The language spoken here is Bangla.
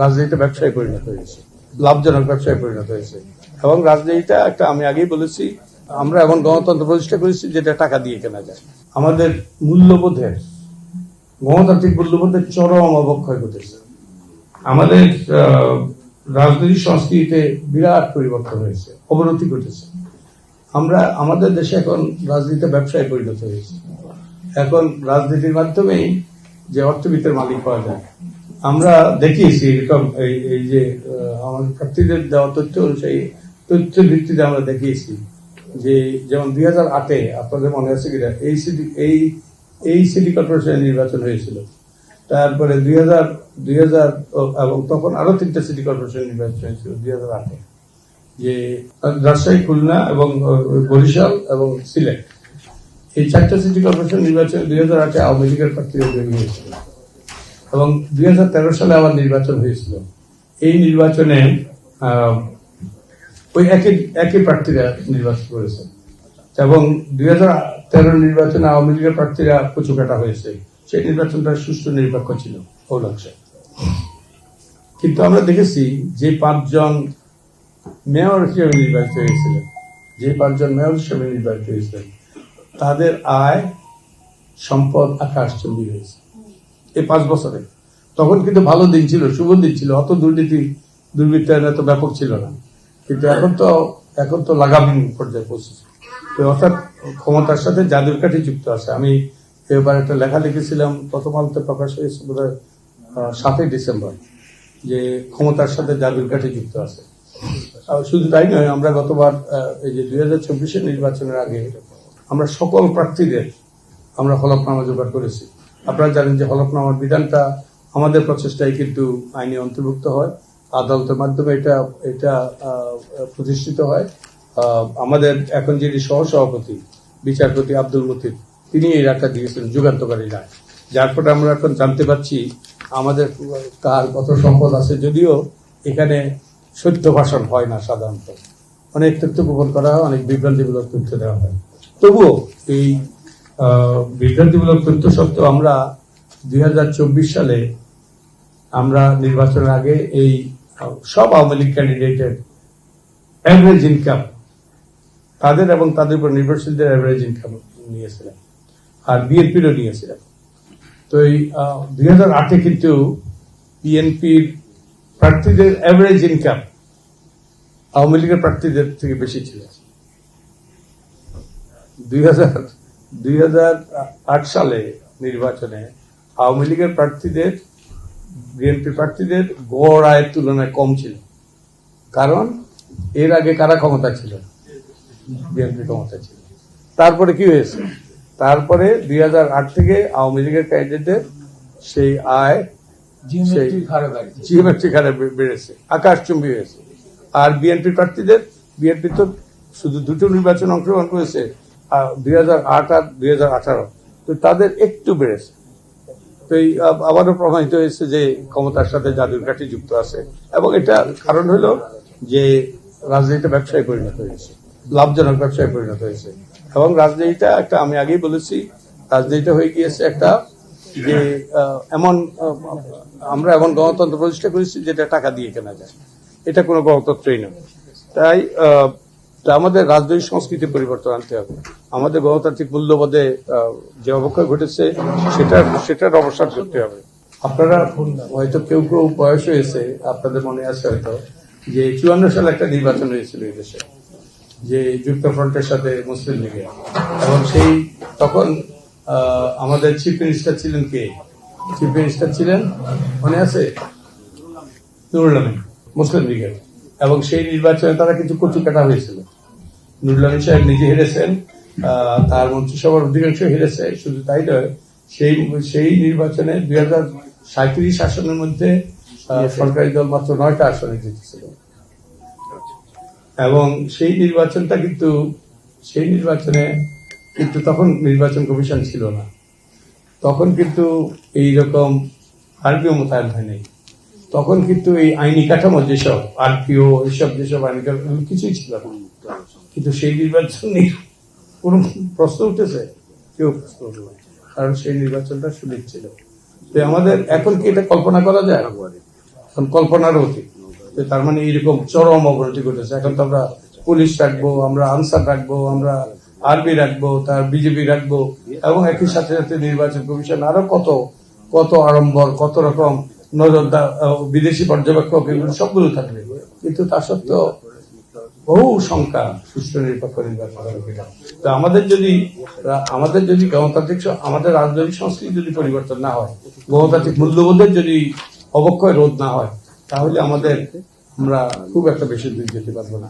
রাজনীতিটা ব্যবসায় পরিণত হয়েছে, লাভজনক ব্যবসায় পরিণত হয়েছে। এবং রাজনীতিটা একটা, আমি আগেই বলেছি, আমরা এখন গণতন্ত্র প্রতিষ্ঠা করেছি, যেটা টাকা দিয়ে কেনা যায়। আমাদের মূল্যবোধের, গণতান্ত্রিক মূল্যবোধের চরম অবক্ষয় ঘটেছে। আমাদের রাজনৈতিক সংস্কৃতিতে বিরাট পরিবর্তন হয়েছে, অবনতি ঘটেছে। আমরা, আমাদের দেশে এখন রাজনীতি ব্যবসায় পরিণত হয়েছে। এখন রাজনীতির মাধ্যমেই যে অর্থবিত্তের মালিক পাওয়া যায় আমরা দেখিয়েছি এরকম এই যে আমাদের প্রার্থীদের দেওয়া তথ্য অনুযায়ী, তথ্যের ভিত্তিতে আমরা দেখিয়েছি যে যেমন দুই হাজার আটে আপনাদের মনে আছে কিনা, এই সিটি, এই এই সিটি কর্পোরেশনের নির্বাচন হয়েছিল। তারপরে দুই হাজার দুই হাজার এবং তখন আরও তিনটা সিটি কর্পোরেশন নির্বাচন হয়েছিল দুই হাজার আটে। যে রাজশাহী, খুলনা এবং বরিশাল এবং সিলেট। এই চারটা সিটি কর্পোরেশন নির্বাচন দুই হাজার আটে আওয়ামী লীগের প্রার্থীরা জয়ী হয়েছিল এবং দুই হাজার তেরো সালে আবার নির্বাচন হয়েছিল। এই নির্বাচনে ওই একই একই প্রার্থীরা নির্বাচন করেছে। এবং দুই হাজার তেরো নির্বাচনে আওয়ামী লীগের প্রার্থীরা কুচুকাটা হয়েছে। সেই নির্বাচনটা সুষ্ঠু নিরপেক্ষ ছিল অংশে কিন্তু আমরা দেখেছি যে পাঁচজন মেয়র হিসেবে নির্বাচিত হয়েছিলেন, যে পাঁচজন মেয়র হিসেবে নির্বাচিত হয়েছিলেন, তাদের আয়, সম্পদ, আকাশ আকাশচুম্বী হয়েছে। এই পাঁচ বছরে। তখন কিন্তু ভালো দিন ছিল, শুভ দিন ছিল, অত দুর্নীতি দুর্বৃত্তায়ন এত ব্যাপক ছিল না। কিন্তু এখন তো এখন তো লাগামহীন পর্যায়ে পৌঁছেছে। অর্থাৎ ক্ষমতার সাথে জাদুর কাঠি যুক্ত আছে। আমি এবার একটা লেখা লিখেছিলাম, প্রথম আলোতে প্রকাশ হয়েছে বোধ হয় সাতই ডিসেম্বর, যে ক্ষমতার সাথে জাদুর কাঠি যুক্ত আছে। শুধু তাই নয়, আমরা গতবার এই যে দুই হাজার চব্বিশের নির্বাচনের আগে আমরা সকল প্রার্থীদের আমরা হলফনামা জোগাড় করেছি। আপনারা জানেন যে হলফনামার বিধানটা আমাদের প্রচেষ্টায় কিন্তু আইনে অন্তর্ভুক্ত হয়। আদালতের মাধ্যমে এটা এটা প্রতিষ্ঠিত হয়। আমাদের এখন যিনি সহসভাপতি, বিচারপতি আব্দুল মতিন, তিনি এই রায়টা দিয়েছেন, যুগান্তকারী রায় যার ফলে আমরা এখন জানতে পারছি, আমাদের কার কত সম্পদ আছে, যদিও এখানে সত্য ভাষণ হয় না সাধারণত। অনেক তথ্য গোপন করা হয়, অনেক বিভ্রান্তিমূলক তথ্য দেওয়া হয়। তবুও এই বিভ্রান্তিমূলক তথ্য সত্ত্বেও আমরা দুই হাজার চব্বিশ সালে আমরা নির্বাচনের আগে এই সব আওয়ামী লীগ ক্যান্ডিডেটের অ্যাভারেজ ইনকাম তাদের এবং তাদের উপর নির্ভরশীলদের অ্যাভারেজ ইনকাম নিয়েছিলেন আর বিএনপিরও নিয়েছিলেন তো এই দুই হাজার আটে কিন্তু বিএনপির প্রার্থীদের অ্যাভারেজ ইনকাম আওয়ামী লীগের প্রার্থীদের থেকে বেশি ছিল। দুই হাজার দুই হাজার আট সালে নির্বাচনে আওয়ামী লীগের প্রার্থীদের বিএনপি প্রার্থীদের গড় আয়ের তুলনায় কম ছিল। কারণ এর আগে কারা ক্ষমতা ছিল? বিএনপি ক্ষমতা ছিল। তারপরে কি হয়েছে? তারপরে দুই হাজার আট থেকে আওয়ামী লীগের ক্যান্ডিডেটের সেই আয় জিওমেট্রিক হারে বাড়ছে আকাশচুম্বী হয়েছে। আর বিএনপি প্রার্থীদের বিএনপি তো শুধু দুটো নির্বাচন অংশগ্রহণ করেছে দুই হাজার আট দুই হাজার আঠারো। তো তাদের একটু বেড়েছে। তো এই আবারও প্রমাণিত হয়েছে যে ক্ষমতার সাথে জাদুর কাঠি যুক্ত আছে। এবং এটা কারণ হলো যে রাজনীতিটা ব্যবসায় পরিণত হয়েছে, লাভজনক ব্যবসায় পরিণত হয়েছে। এবং রাজনীতিটা একটা, আমি আগেই বলেছি, রাজনীতিটা হয়ে গিয়েছে একটা যে এমন আমরা এমন গণতন্ত্র প্রতিষ্ঠা করেছি যেটা টাকা দিয়ে কেনা যায়। এটা কোনো গণতন্ত্রই নয়। তাই তা আমাদের রাজনৈতিক সংস্কৃতি পরিবর্তন আনতে হবে। আমাদের গণতান্ত্রিক মূল্যবোধে যে অবক্ষয় ঘটেছে সেটা সেটার অবসান করতে হবে। আপনারা হয়তো কেউ কেউ বয়স হয়েছে, আপনাদের মনে আছে হয়তো, যে চুয়ান্ন সালে একটা নির্বাচন হয়েছিল এই দেশে, যে যুক্তফ্রন্টের সাথে মুসলিম লীগের। এবং সেই তখন আমাদের চিফ মিনিস্টার ছিলেন কে? চিফ মিনিস্টার ছিলেন, মনে আছে? নুরুল মুসলিম লীগের। এবং সেই নির্বাচনে তারা কিছু কচু কাটা হয়েছিল। নুরুল আমিন সাহেব নিজে হেরেছেন তার মন্ত্রিসভার অধিকাংশ হেরেছে শুধু তাই নয় সেই সেই নির্বাচনে দুই হাজার সাঁত্রিশ আসনের মধ্যে সরকারি দল মাত্র নয়টা আসনে জিতেছিল। এবং সেই নির্বাচনটা কিন্তু সেই নির্বাচনে কিন্তু তখন নির্বাচন কমিশন ছিল না। তখন কিন্তু এই রকম আরপিও মোতায়েন হয়নি। তখন কিন্তু এই আইনি কাঠামো যেসব আরপিও এইসব যেসব আইনি কাঠামো কিছুই ছিল না। কিন্তু সেই নির্বাচন নিয়ে কোন প্রশ্ন উঠেছে? কেউ প্রশ্ন উঠল না। কারণ সেই নির্বাচনটা সুযোগ ছিল। তো আমাদের এখন কি এটা কল্পনা করা যায়? এখন কল্পনারও অতীত। তার মানে এইরকম চরম অবনতি ঘটেছে। এখন তো আমরা পুলিশ রাখব, আমরা আনসার রাখব, আমরা আর্মি রাখব, তার বিজেপি রাখব, এবং একই সাথে সাথে নির্বাচন কমিশন আরও কত কত আড়ম্বর, কত রকম নজরদার বিদেশি পর্যবেক্ষক, এগুলো সবগুলো থাকবে। কিন্তু তা সত্ত্বেও বহু সংখ্যা সুষ্ঠু নিরপেক্ষ নির্বাচন তো আমাদের যদি আমাদের যদি গণতান্ত্রিক আমাদের রাজনৈতিক সংস্কৃতি যদি পরিবর্তন না হয়, গণতান্ত্রিক মূল্যবোধের যদি অবক্ষয় রোধ না হয়, তাহলে আমাদের আমরা খুব একটা বেশি দূর যেতে পারব না।